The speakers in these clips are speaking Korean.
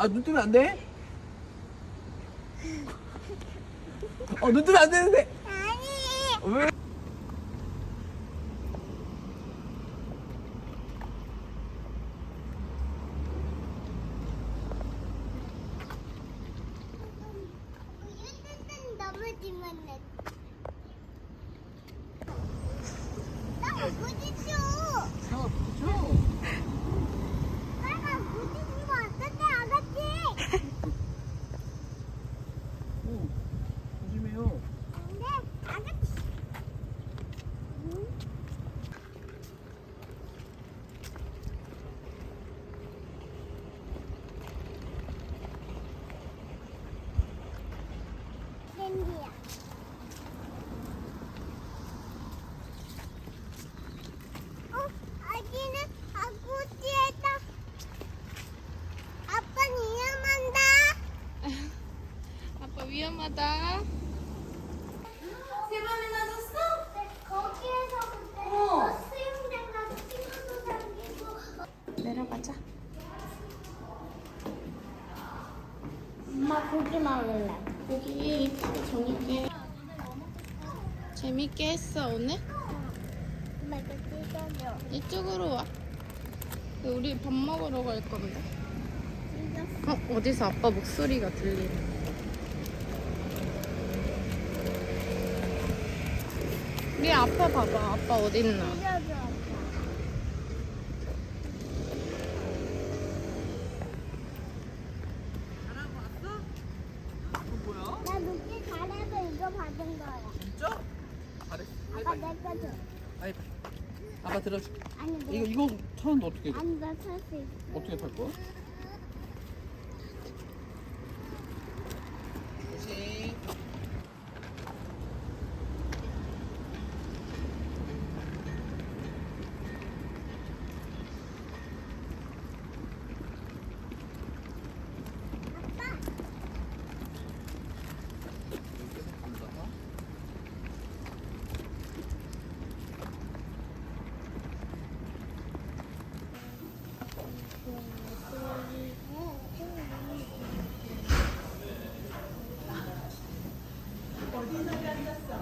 아, 눈 뜨면 안 돼? 어, 눈 뜨면 안 되는데. 아니. 왜? 돼. 나 부딪혀. 자, 그쵸? 내가 부딪힌 거 어떻게 알았지? 어, 조심해요. 근데 알았지. 응? 랜디야. 어, 아기는 아구지에다. 아빠 위험한다. 아빠 위험하다. 세 번이나 줬어? 거기에서 그때 수영장 가서 친구도 다니고 내려가자. 엄마 고기 먹을래 고기 저녁에 재밌게 했어 오늘? 엄마 이거 찢어줘 이쪽으로 와. 우리 밥 먹으러 갈 건데. 어 어디서 아빠 목소리가 들리네. 우리 앞에 봐봐. 아빠 어딨나? 나 녹지 잘해서 이거 받은 거야 진짜? 잘했어. 아빠 내거 줘 아이, 아빠 들어줄게. 아니 내 이거, 이거 타는데 어떻게, 해? 아니 나탈수 있어 어떻게 탈 거야? 조심. 아빠 이렇게 앉아서.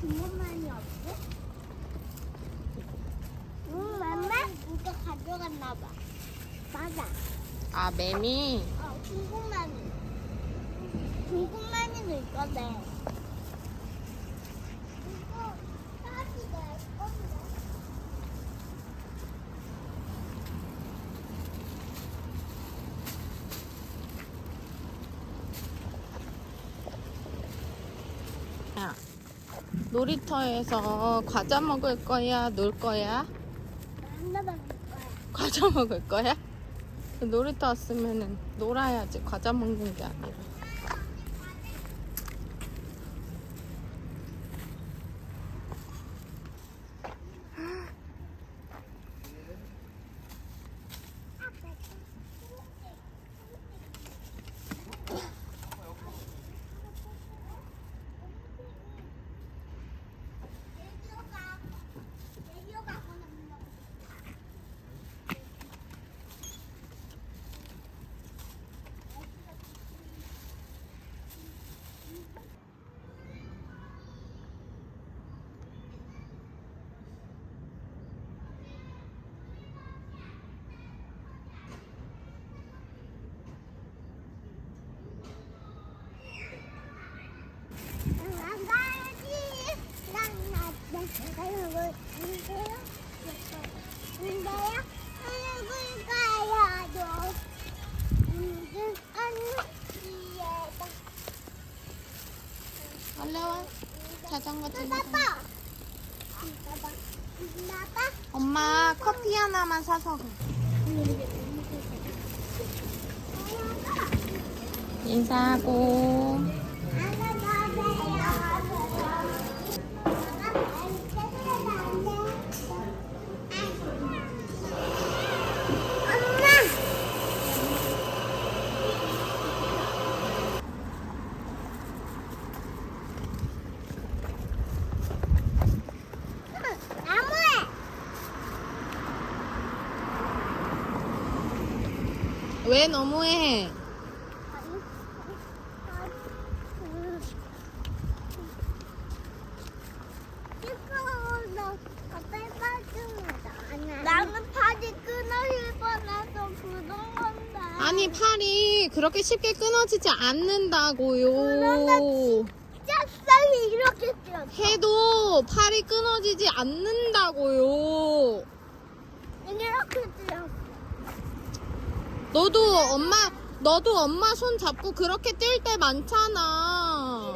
중간만이 없어? 응, 맘마 이거 가져갔나 봐. 맞아. 아 매미. 어, 중국만이. 중국만이도 있거든. 이거 따지가 예쁜데. 야 놀이터에서 과자 먹을 거야? 놀 거야? 하나 받을 거야. 과자 먹을 거야? 놀이터 왔으면은 놀아야지 과자 먹는 게 아니라. 안 가야지. 난 나, 엄마 커피 하나만 사서 가. 인사하고. 왜 너무해? 나는 팔이 끊어질 뻔해서 그런 건데. 아니 팔이 그렇게 쉽게 끊어지지 않는다고요. 짝쌍이 이렇게. 해도 팔이 끊어지지 않는다고요. 이렇게 뛰었어. 너도 엄마 너도 엄마 손 잡고 그렇게 뛸 때 많잖아.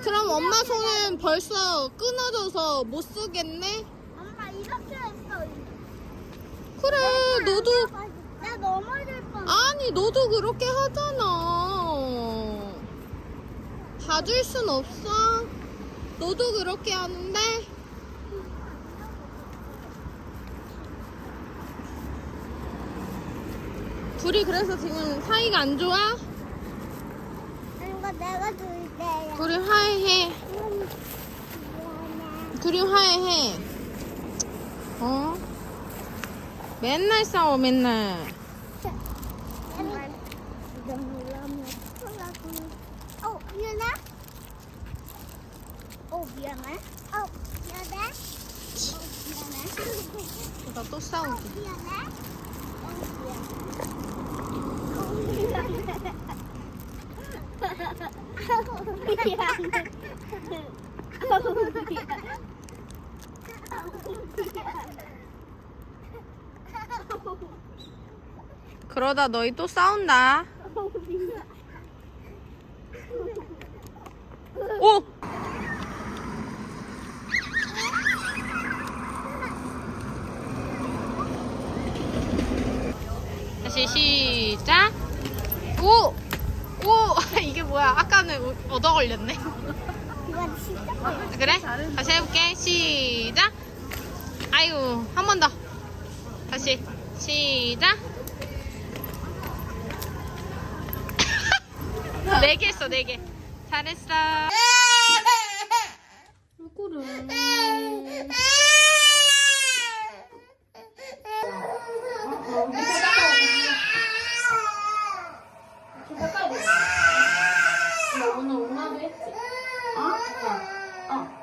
그럼 엄마 손은 벌써 끊어져서 못 쓰겠네? 엄마 이렇게 했어. 그래, 너도 나 넘어질 뻔. 아니 너도 그렇게 하잖아. 봐줄 순 없어. 너도 그렇게 하는데. 둘이 그래서 지금 사이가 안 좋아? 이거 내가 줄 때야. 둘이 화해해. 둘이 화해해. 어? 맨날 싸워, 맨날. 어, 미안해. 어, 미안해. 어, 미안해. 어, 미안해. 나또 싸우기. 어, 미안해. 어, 미안해. 그러다 너희 또 싸운다. 오! 다시 시작. 오! 오! 이게 뭐야? 아까는 우- 얻어 걸렸네. 진짜 그래? 다시 해볼게. 시작. 아이고, 한 번 더. 다시. 시작. 네 개 했어, 네 개. 잘했어. 그래. 오늘 오나도 했지? 어? 어. 어.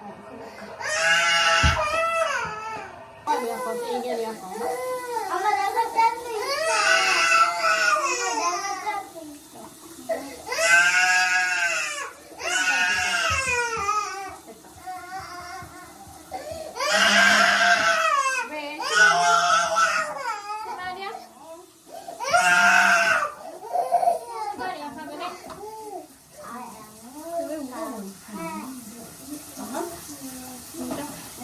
아, 왜 아까 이게 왜 아까? 엄마 내가 짤수 있어. 엄마 내가 짤수 있어. 왜? 말이야? 말이야, 하면 해. 왜 울어?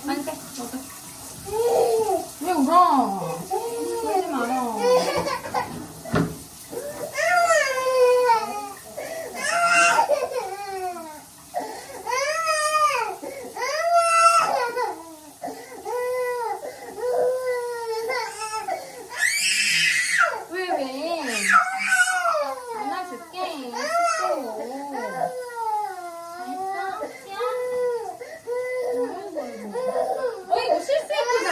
안 돼, 너도. 왜 울어? 울지 마라. 왜, 왜? 안아줄게. 씻고. 어이구, 실수했구나.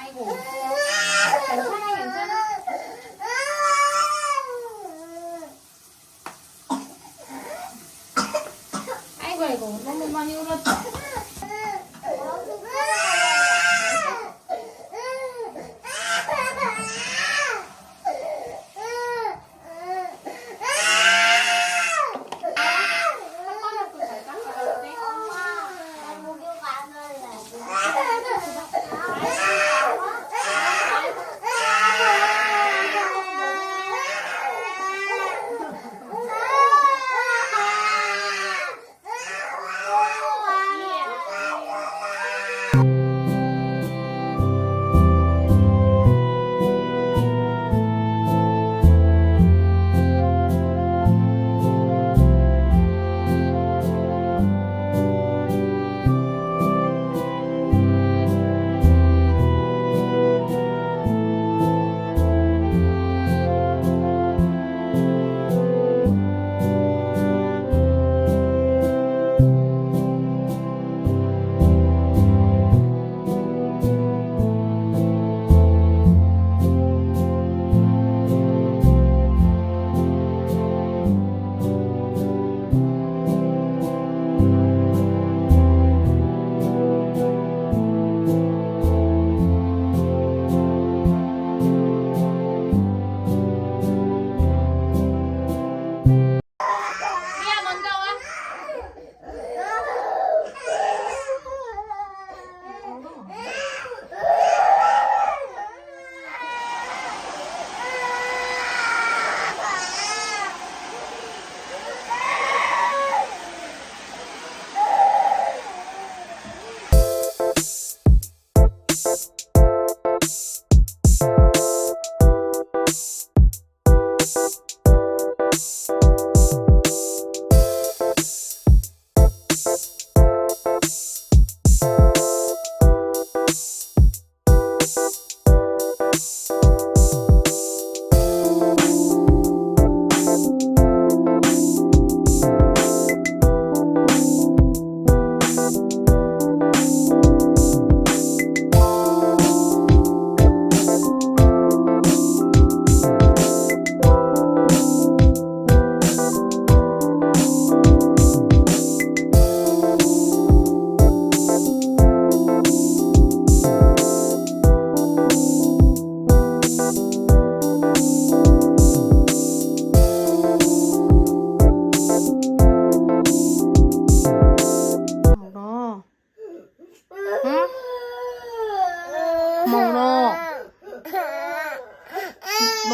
아이고. 괜찮아, 괜찮아. 아 아이고. 너무 많이 울었다.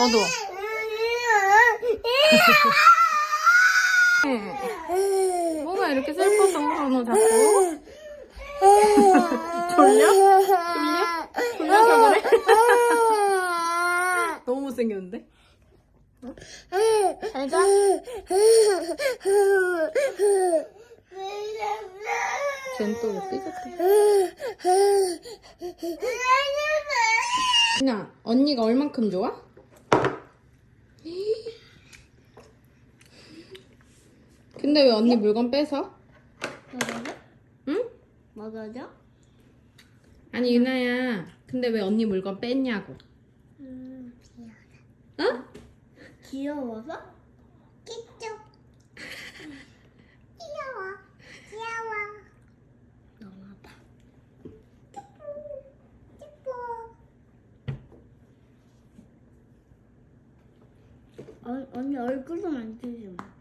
너도. 뭐가 이렇게 슬퍼서 울어 자꾸? 졸려? 졸려? 졸려서 그래? 너무 못생겼는데? 응? 잘 자. 쟨또 삐졌대. 아, 아, 아. 그냥 언니가 얼만큼 좋아? 근데 왜 언니 물건 뺏어? 먹어줘? 응? 먹어줘? 아니 유나야, 근데 왜 언니 물건 뺐냐고? 음, 귀여워. 어? 귀여워서? 끼쪽. 귀여워. 귀여워. 너무 아파. 어, 언니 얼굴도 만지지 마.